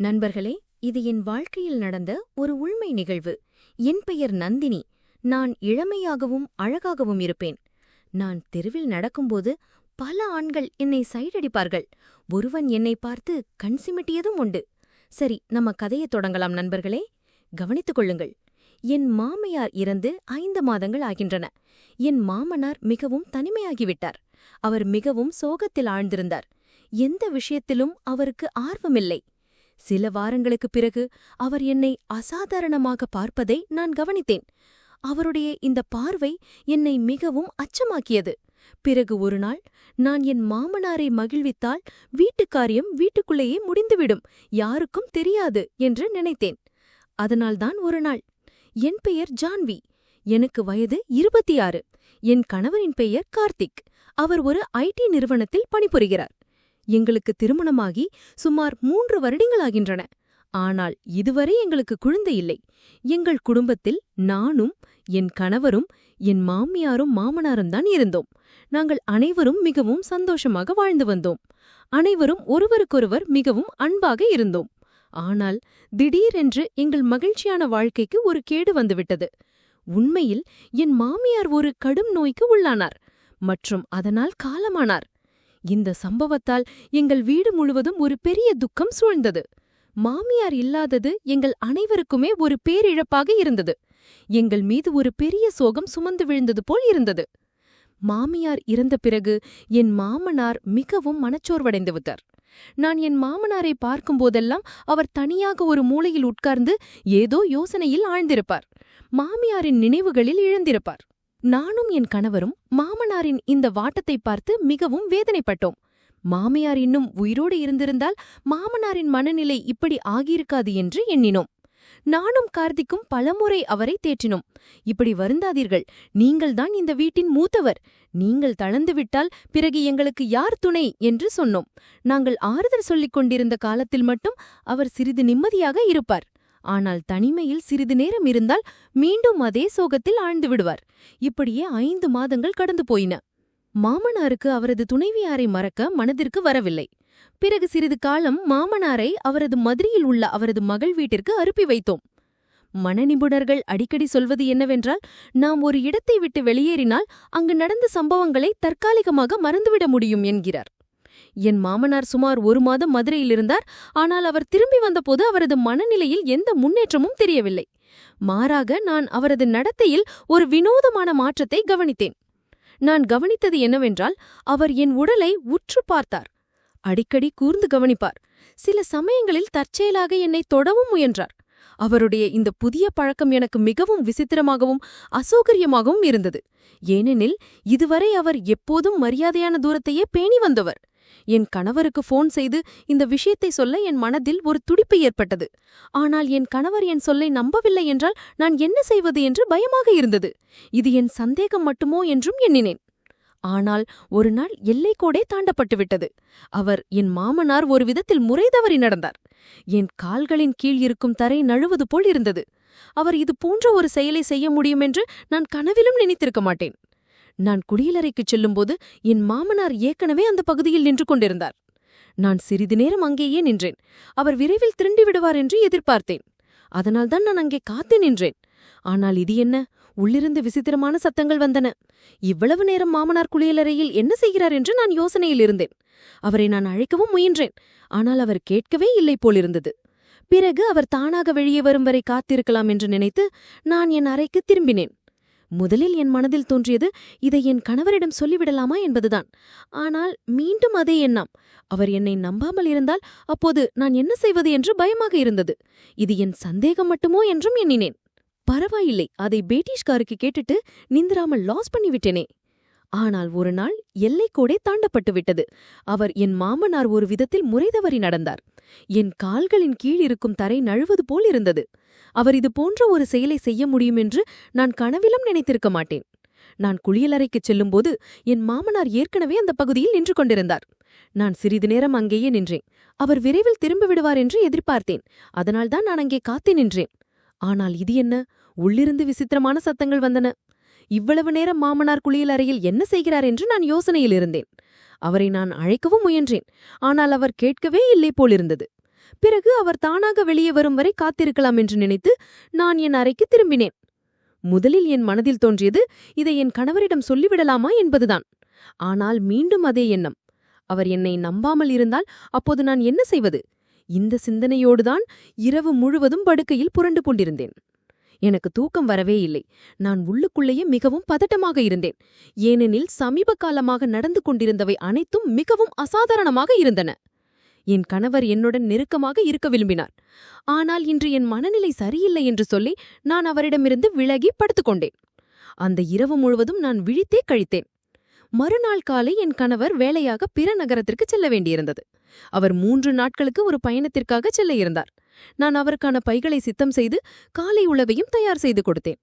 நண்பர்களே இது என் வாழ்க்கையில் நடந்த ஒரு உண்மை நிகழ்வு. என் பெயர் நந்தினி. நான் இளமையாகவும் அழகாகவும் இருப்பேன். நான் தெருவில் நடக்கும்போது பல ஆண்கள் என்னை சைடடிப்பார்கள். ஒருவன் என்னை பார்த்து கண் சிமிட்டியதும் உண்டு. சரி நம்ம கதையை தொடங்கலாம் நண்பர்களே. கவனித்துக் கொள்ளுங்கள். என் மாமையார் இறந்து ஐந்து மாதங்கள் ஆகின்றன. என் மாமனார் மிகவும் தனிமையாகிவிட்டார். அவர் மிகவும் சோகத்தில் ஆழ்ந்திருந்தார். எந்த விஷயத்திலும் அவருக்கு ஆர்வமில்லை. சில வாரங்களுக்குப் பிறகு அவர் என்னை அசாதாரணமாக பார்ப்பதை நான் கவனித்தேன். அவருடைய இந்த பார்வை என்னை மிகவும் அச்சமாக்கியது. பிறகு ஒரு நாள் நான் என் மாமனாரை மகிழ்வித்தால் வீட்டுக் காரியம் வீட்டுக்குள்ளேயே முடிந்துவிடும் யாருக்கும் தெரியாது என்று நினைத்தேன். அதனால்தான் ஒரு நாள் என் பெயர் ஜான்வி எனக்கு வயது இருபத்தி ஆறு என் கணவரின் பெயர் கார்த்திக் அவர் ஒரு ஐடி நிறுவனத்தில் பணிபுரிகிறார். எங்களுக்கு திருமணமாகி சுமார் மூன்று வருடங்களாகின்றன. ஆனால் இதுவரை எங்களுக்கு குழந்தை இல்லை. எங்கள் குடும்பத்தில் நானும் என் கணவரும் என் மாமியாரும் மாமனாரும் தான் இருந்தோம். நாங்கள் அனைவரும் மிகவும் சந்தோஷமாக வாழ்ந்து வந்தோம். அனைவரும் ஒருவருக்கொருவர் மிகவும் அன்பாக இருந்தோம். ஆனால் திடீரென்று எங்கள் மகிழ்ச்சியான வாழ்க்கைக்கு ஒரு கேடு வந்துவிட்டது. உண்மையில் என் மாமியார் ஒரு கடும் நோய்க்கு உள்ளானார். மற்றும் அதனால் காலமானார். இந்த சம்பவத்தால் எங்கள் வீடு முழுவதும் ஒரு பெரிய துக்கம் சூழ்ந்தது. மாமியார் இல்லாதது எங்கள் அனைவருக்குமே ஒரு பேரிழப்பாக இருந்தது. எங்கள் மீது ஒரு பெரிய சோகம் சுமந்து விழுந்தது போல் இருந்தது. மாமியார் இறந்த பிறகு என் மாமனார் மிகவும் மனச்சோர்வடைந்து விட்டார். நான் என் மாமனாரை பார்க்கும்போதெல்லாம் அவர் தனியாக ஒரு மூலையில் உட்கார்ந்து ஏதோ யோசனையில் ஆழ்ந்திருப்பார். மாமியாரின் நினைவுகளில் இழந்திருப்பார். நானும் என் கணவரும் மாமனாரின் இந்த வாட்டத்தை பார்த்து மிகவும் வேதனைப்பட்டோம். மாமியார் இன்னும் உயிரோடு இருந்திருந்தால் மாமனாரின் மனநிலை இப்படி ஆகியிருக்காது என்று எண்ணினோம். நானும் கார்த்திக்கும் பலமுறை அவரை தேற்றினோம். இப்படி வருந்தாதீர்கள். நீங்கள்தான் இந்த வீட்டின் மூத்தவர். நீங்கள் தளர்ந்துவிட்டால் பிறகு எங்களுக்கு யார் துணை? என்று சொன்னோம். நாங்கள் ஆறுதல் சொல்லிக் கொண்டிருந்த காலத்தில் மட்டும் அவர் சிறிது நிம்மதியாக இருப்பார். ஆனால் தனிமையில் சிறிது நேரம் இருந்தால் மீண்டும் அதே சோகத்தில் ஆழ்ந்து விடுவார். இப்படியே ஐந்து மாதங்கள் கடந்து போயின. மாமனாருக்கு அவரது துணைவியாரை மறக்க மனதிற்கு வரவில்லை. பிறகு சிறிது காலம் மாமனாரை அவரது மதுரையில் உள்ள அவரது மகள் வீட்டிற்கு அனுப்பி வைத்தோம். மனநிபுணர்கள் அடிக்கடி சொல்வது என்னவென்றால் நாம் ஒரு இடத்தை விட்டு வெளியேறினால் அங்கு நடந்த சம்பவங்களை தற்காலிகமாக மறந்துவிட முடியும் என்கிறார். என் மாமனார் சுமார் ஒரு மாதம் மதுரையில் இருந்தார். ஆனால் அவர் திரும்பி வந்தபோது அவரது மனநிலையில் எந்த முன்னேற்றமும் தெரியவில்லை. மாறாக நான் அவரது நடத்தையில் ஒரு வினோதமான மாற்றத்தை கவனித்தேன். நான் கவனித்தது என்னவென்றால் அவர் என் உடலை உற்று பார்த்தார். அடிக்கடி கூர்ந்து கவனிப்பார். சில சமயங்களில் தற்செயலாக என்னை தொடவும் முயன்றார். அவருடைய இந்த புதிய பழக்கம் எனக்கு மிகவும் விசித்திரமாகவும் அசௌகரியமாகவும் இருந்தது. ஏனெனில் இதுவரை அவர் எப்போதும் மரியாதையான தூரத்தையே பேணி வந்தவர். என் கணவருக்கு ஃபோன் செய்து இந்த விஷயத்தை சொல்ல என் மனதில் ஒரு துடிப்பு ஏற்பட்டது. ஆனால் என் கணவர் என் சொல்லை நம்பவில்லை என்றால் நான் என்ன செய்வது என்று பயமாக இருந்தது. இது என் சந்தேகம் மட்டுமோ என்றும் எண்ணினேன். ஆனால் ஒரு நாள் எல்லைக்கோடே தாண்டப்பட்டுவிட்டது அவர் என் மாமனார் ஒரு விதத்தில் முறைதவறி நடந்தார். என் கால்களின் கீழ் இருக்கும் தரை நழுவது போல் இருந்தது. அவர் இது போன்ற ஒரு செயலை செய்ய முடியும் என்று நான் கனவிலும் நினைத்திருக்க மாட்டேன். நான் குடியலறைக்குச் செல்லும்போது என் மாமனார் ஏற்கனவே அந்த பகுதியில் நின்று கொண்டிருந்தார். நான் சிறிது நேரம் அங்கேயே நின்றேன். அவர் விரைவில் திருண்டி விடுவார் என்று எதிர்பார்த்தேன். அதனால்தான் நான் அங்கே காத்து நின்றேன். ஆனால் இது என்ன? உள்ளிருந்து விசித்திரமான சத்தங்கள் வந்தன. இவ்வளவு நேரம் மாமனார் குளியலறையில் என்ன செய்கிறார் என்று நான் யோசனையில் இருந்தேன். அவரை நான் அழைக்கவும் முயன்றேன். ஆனால் அவர் கேட்கவே இல்லை போலிருந்தது. பிறகு அவர் தானாக வெளியே வரும் வரை காத்திருக்கலாம் என்று நினைத்து நான் என் அறைக்கு திரும்பினேன். முதலில் என் மனதில் தோன்றியது இதை என் கணவரிடம் சொல்லிவிடலாமா என்பதுதான். ஆனால் மீண்டும் அதே எண்ணம். அவர் என்னை நம்பாமல் இருந்தால் அப்போது நான் என்ன செய்வது என்று பயமாக இருந்தது. இது என் சந்தேகம் மட்டுமோ என்றும் எண்ணினேன். பரவாயில்லை அதை பேட்டிஷ்காருக்கு கேட்டுட்டு நிந்திராமல் லாஸ் பண்ணிவிட்டேனே. ஆனால் ஒரு நாள் எல்லைக்கோடே தாண்டப்பட்டுவிட்டது அவர் என் மாமனார் ஒரு விதத்தில் முறைதவறி நடந்தார். என் கால்களின் கீழ் இருக்கும் தரை நழுவது போல் இருந்தது. அவர் இது போன்ற ஒரு செயலை செய்ய முடியும் என்று நான் கனவிலும் நினைத்திருக்க மாட்டேன். நான் குளியலறைக்குச் செல்லும்போது என் மாமனார் ஏற்கனவே அந்த பகுதியில் நின்று கொண்டிருந்தார். நான் சிறிது நேரம் அங்கேயே நின்றேன். அவர் விரைவில் திரும்பி விடுவார் என்று எதிர்பார்த்தேன். அதனால்தான் நான் அங்கே காத்து நின்றேன். ஆனால் இது என்ன? உள்ளிருந்து விசித்திரமான சத்தங்கள் வந்தன. இவ்வளவு நேரம் மாமனார் குளியலறையில் என்ன செய்கிறார் என்று நான் யோசனையில் இருந்தேன். அவரை நான் அழைக்கவும் முயன்றேன். ஆனால் அவர் கேட்கவே இல்லை போலிருந்தது. பிறகு அவர் தானாக வெளியே வரும் வரை காத்திருக்கலாம் என்று நினைத்து நான் என் அறைக்கு திரும்பினேன். முதலில் என் மனதில் தோன்றியது இதை என் கணவரிடம் சொல்லிவிடலாமா? என்பதுதான். ஆனால் மீண்டும் அதே எண்ணம். அவர் என்னை நம்பாமல் இருந்தால் அப்போது நான் என்ன செய்வது? இந்த சிந்தனையோடுதான் இரவு முழுவதும் படுக்கையில் புரண்டு கொண்டிருந்தேன். எனக்கு தூக்கம் வரவே இல்லை. நான் உள்ளுக்குள்ளேயே மிகவும் பதட்டமாக இருந்தேன். ஏனெனில் சமீப காலமாக நடந்து கொண்டிருந்தவை அனைத்தும் மிகவும் அசாதாரணமாக இருந்தன. என் கணவர் என்னுடன் நெருக்கமாக இருக்க விரும்பினார். ஆனால் இன்று என் மனநிலை சரியில்லை என்று சொல்லி நான் அவரிடமிருந்து விலகி படுத்துக்கொண்டேன். அந்த இரவு முழுவதும் நான் விழித்தே கழித்தேன். மறுநாள் காலை என் கணவர் வேலையாக பிற நகரத்திற்கு செல்ல வேண்டியிருந்தது. அவர் மூன்று நாட்களுக்கு ஒரு பயணத்திற்காக செல்ல இருந்தார். நான் அவருக்கான பைகளை சித்தம் செய்து காலை உளவையும் தயார் செய்து கொடுத்தேன்.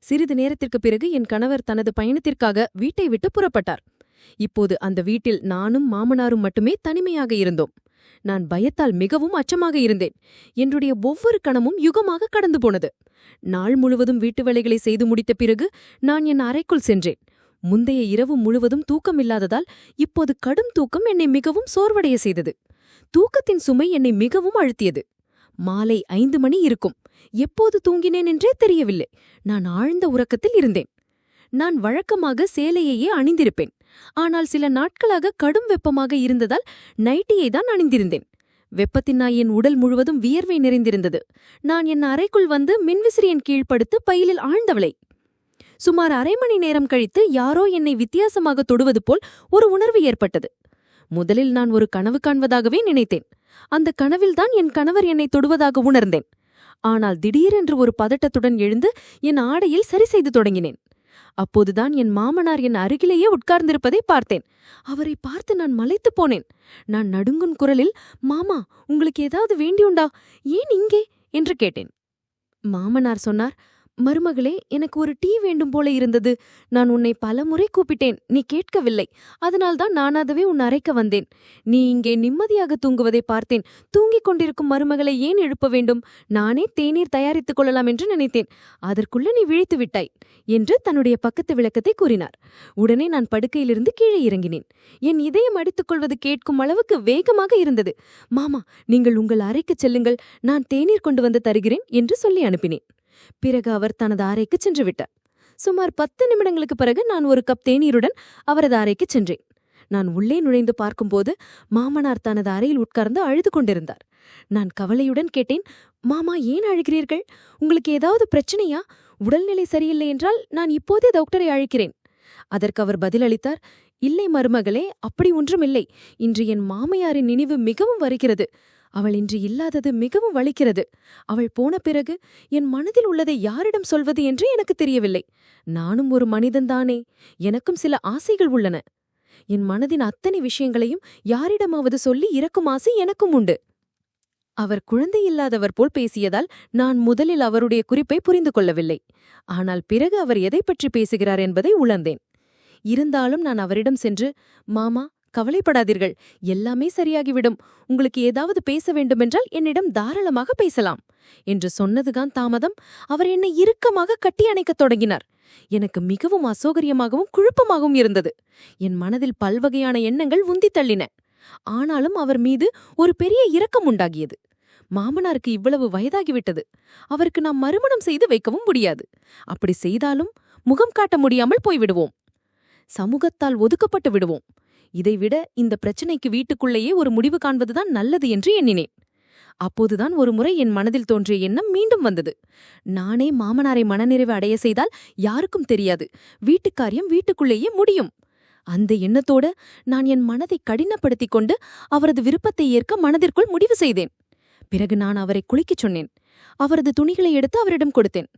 சிறிது நேரத்திற்குப் பிறகு என் கணவர் தனது பயணத்திற்காக வீட்டை விட்டு புறப்பட்டார். இப்போது அந்த வீட்டில் நானும் மாமனாரும் மட்டுமே தனிமையாக இருந்தோம். நான் பயத்தால் மிகவும் அச்சமாக இருந்தேன். என்னுடைய ஒவ்வொரு கணமும் யுகமாக கடந்து போனது. நாள் முழுவதும் வீட்டு வேலைகளை செய்து முடித்த பிறகு நான் என் அறைக்குள் சென்றேன். முந்தைய இரவு முழுவதும் தூக்கமில்லாததால் இப்போது கடும் தூக்கம் என்னை மிகவும் சோர்வடைய செய்தது. தூக்கத்தின் சுமை என்னை மிகவும் அழுத்தியது. மாலை ஐந்து மணி இருக்கும். எப்போது தூங்கினேன் என்றே தெரியவில்லை. நான் ஆழ்ந்த உறக்கத்தில் இருந்தேன். நான் வழக்கமாக சேலையையே அணிந்திருப்பேன். ஆனால் சில நாட்களாக கடும் வெப்பமாக இருந்ததால் நைட்டியை தான் அணிந்திருந்தேன். வெப்பத்தினால் என் உடல் முழுவதும் வியர்வை நிறைந்திருந்தது. நான் என் அறைக்குள் வந்து மின்விசிறியின் கீழ் படுத்து பையிலில் ஆழ்ந்தவளை. சுமார் அரை மணி நேரம் கழித்து யாரோ என்னை வித்தியாசமாக தொடுவது போல் ஒரு உணர்வு ஏற்பட்டது. முதலில் நான் ஒரு கனவு காண்பதாகவே நினைத்தேன். அந்த கனவில்தான் என் கணவர் என்னை தொடுவதாக உணர்ந்தேன். ஆனால் திடீரென்று ஒரு பதட்டத்துடன் எழுந்து என் ஆடையில் சரி செய்து தொடங்கினேன். அப்போதுதான் என் மாமனார் என் அருகிலேயே உட்கார்ந்திருப்பதை பார்த்தேன். அவரை பார்த்து நான் மலைத்துப் போனேன். நான் நடுங்கும் குரலில் மாமா உங்களுக்கு ஏதாவது வேண்டியுண்டா? ஏன் இங்கே? என்று கேட்டேன். மாமனார் சொன்னார் மருமகளே எனக்கு ஒரு டீ வேண்டும் போல இருந்தது. நான் உன்னை பலமுறை கூப்பிட்டேன். நீ கேட்கவில்லை. அதனால்தான் நானாகவே உன் அறைக்க வந்தேன். நீ இங்கே நிம்மதியாக தூங்குவதை பார்த்தேன். தூங்கிக் கொண்டிருக்கும் மருமகளை ஏன் எழுப்ப வேண்டும்? நானே தேநீர் தயாரித்துக் கொள்ளலாம் என்று நினைத்தேன். அதற்குள்ள நீ விழித்து விட்டாய் என்று தன்னுடைய பக்கத்து விளக்கத்தை கூறினார். உடனே நான் படுக்கையிலிருந்து கீழே இறங்கினேன். என் இதயம் அடித்துக் கொள்வது கேட்கும் அளவுக்கு வேகமாக இருந்தது. மாமா நீங்கள் உங்கள் அறைக்கு செல்லுங்கள். நான் தேநீர் கொண்டு வந்து தருகிறேன் என்று சொல்லி அனுப்பினேன். பிறகு அவர் தனது அறைக்கு சென்று விட்டார் சுமார் பத்து நிமிடங்களுக்கு பிறகு நான் ஒரு கப் தேநீருடன் அவரது அறைக்கு சென்றேன். நான் உள்ளே நுழைந்து பார்க்கும்போது மாமனார் தனது அறையில் உட்கார்ந்து அழுது கொண்டிருந்தார். நான் கவலையுடன் கேட்டேன் மாமா ஏன் அழுகிறீர்கள்? உங்களுக்கு ஏதாவது பிரச்சனையா? உடல்நிலை சரியில்லை என்றால் நான் இப்போதே டாக்டரை அழைக்கிறேன். அதற்கு அவர் பதிலளித்தார் இல்லை மருமகளே அப்படி ஒன்றுமில்லை. இன்று என் மாமையாரின் நினைவு மிகவும் வருகிறது. அவள் இன்று இல்லாதது மிகவும் வலிக்கிறது. அவள் போன பிறகு என் மனதில் உள்ளதை யாரிடம் சொல்வது என்று எனக்கு தெரியவில்லை. நானும் ஒரு மனிதன்தானே எனக்கும் சில ஆசைகள் உள்ளன. என் மனதின் அத்தனை விஷயங்களையும் யாரிடமாவது சொல்லி இறக்கும் ஆசை எனக்கும் உண்டு. அவர் குழந்தையில்லாதவர் போல் பேசியதால் நான் முதலில் அவருடைய குறிப்பை புரிந்து கொள்ளவில்லை. ஆனால் பிறகு அவர் எதைப் பற்றி பேசுகிறார் என்பதை உணர்ந்தேன். இருந்தாலும் நான் அவரிடம் சென்று மாமா கவலைப்படாதீர்கள். எல்லாமே சரியாகிவிடும். உங்களுக்கு ஏதாவது பேச வேண்டுமென்றால் என்னிடம் தாராளமாக பேசலாம். என்று சொன்னதுதான் தாமதம். அவர் என்னை இறுக்கமாக கட்டி அணைக்கத் தொடங்கினார். எனக்கு மிகவும் அசௌகரியமாகவும் குழப்பமாகவும் இருந்தது. என் மனதில் பல்வகையான எண்ணங்கள் உந்தித் தள்ளின. ஆனாலும் அவர் மீது ஒரு பெரிய இரக்கம் உண்டாகியது. மாமனாருக்கு இவ்வளவு வயதாகிவிட்டது. அவருக்கு நாம் மறுமணம் செய்து வைக்கவும் முடியாது. அப்படி செய்தாலும் முகம் காட்ட முடியாமல் போய்விடுவோம். சமூகத்தால் ஒதுக்கப்பட்டு விடுவோம். இதைவிட இந்த பிரச்சனைக்கு வீட்டுக்குள்ளேயே ஒரு முடிவு காண்பதுதான் நல்லது என்று எண்ணினேன். அப்போதுதான் ஒரு முறை என் மனதில் தோன்றிய எண்ணம் மீண்டும் வந்தது. நானே மாமனாரை மனநிறைவு அடைய செய்தால் யாருக்கும் தெரியாது. வீட்டுக்காரியம் வீட்டுக்குள்ளேயே முடியும். அந்த எண்ணத்தோடு நான் என் மனதை கடினப்படுத்திக் கொண்டு அவரது விருப்பத்தை ஏற்க மனதிற்குள் முடிவு செய்தேன். பிறகு நான் அவரை குளிக்கச் சொன்னேன். அவரது துணிகளை எடுத்து அவரிடம் கொடுத்தேன்.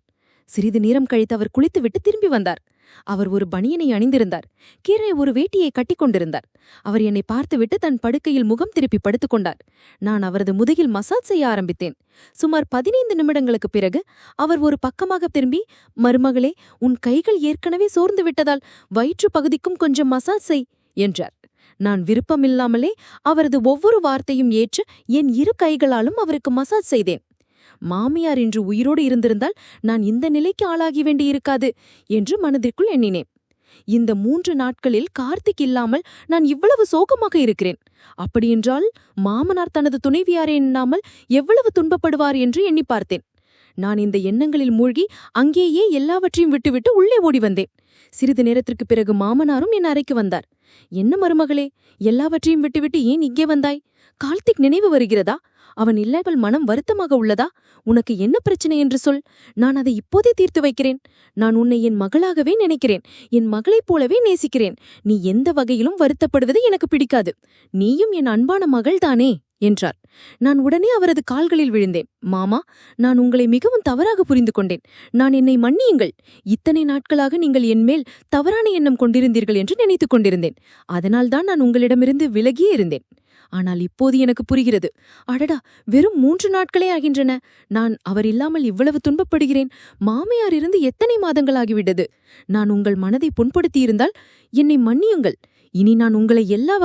சிறிது நேரம் கழித்து அவர் குளித்துவிட்டு திரும்பி வந்தார். அவர் ஒரு பனியனை அணிந்திருந்தார். கீழே ஒரு வேட்டியை கட்டிக் கொண்டிருந்தார். அவர் என்னை பார்த்துவிட்டு தன் படுக்கையில் முகம் திருப்பி படுத்துக் கொண்டார். நான் அவரது முதுகில் மசாஜ் செய்ய ஆரம்பித்தேன். சுமார் பதினைந்து நிமிடங்களுக்குப் பிறகு அவர் ஒரு பக்கமாக திரும்பி மருமகளே உன் கைகள் ஏற்கனவே சோர்ந்து விட்டதால் வயிற்று பகுதிக்கும் கொஞ்சம் மசாஜ் செய் என்றார். நான் விருப்பமில்லாமலே அவரது ஒவ்வொரு வார்த்தையும் ஏற்று என் இரு கைகளாலும் அவருக்கு மசாஜ் செய்தேன். மாமியார் இன்று உயிரோடு இருந்திருந்தால் நான் இந்த நிலைக்கு ஆளாகி வேண்டியிருக்காது என்று மனதிற்குள் எண்ணினேன். இந்த மூன்று நாட்களில் கார்த்திக் இல்லாமல் நான் இவ்வளவு சோகமாக இருக்கிறேன். அப்படியென்றால் மாமனார் தனது துணைவியாரை எண்ணாமல் எவ்வளவு துன்பப்படுவார் என்று எண்ணி பார்த்தேன். நான் இந்த எண்ணங்களில் மூழ்கி அங்கேயே எல்லாவற்றையும் விட்டுவிட்டு உள்ளே ஓடி வந்தேன். சிறிது நேரத்திற்கு பிறகு மாமனாரும் என் அறைக்கு வந்தார். என்ன மருமகளே எல்லாவற்றையும் விட்டுவிட்டு ஏன் இங்கே வந்தாய்? கார்த்திக் நினைவு வருகிறதா? அவன் இல்லாமல் மனம் வருத்தமாக உள்ளதா? உனக்கு என்ன பிரச்சனை என்று சொல். நான் அதை இப்போதே தீர்த்து வைக்கிறேன். நான் உன்னை என் மகளாகவே நினைக்கிறேன். என் மகளைப் போலவே நேசிக்கிறேன். நீ எந்த வகையிலும் வருத்தப்படுவது எனக்கு பிடிக்காது. நீயும் என் அன்பான மகள்தானே? என்றார். நான் உடனே அவரது கால்களில் விழுந்தேன். மாமா நான் உங்களை மிகவும் தவறாக புரிந்து கொண்டேன். நான் என்னை மன்னியுங்கள். இத்தனை நாட்களாக நீங்கள் என்மேல் தவறான எண்ணம் கொண்டிருந்தீர்கள் என்று நினைத்துக் கொண்டிருந்தேன். அதனால்தான் நான் உங்களிடமிருந்து விலகியே இருந்தேன். ஆனால் இப்போது எனக்கு புரிகிறது. அடடா வெறும் மூன்று நாட்களே ஆகின்றன. நான் அவர் இல்லாமல் இவ்வளவு துன்பப்படுகிறேன். மாமியார் இருந்து எத்தனை மாதங்களாகிவிட்டது? நான் உங்கள் மனதை புண்படுத்தியிருந்தால் என்னை மன்னியுங்கள். இனி நான் உங்களை எல்லா வகை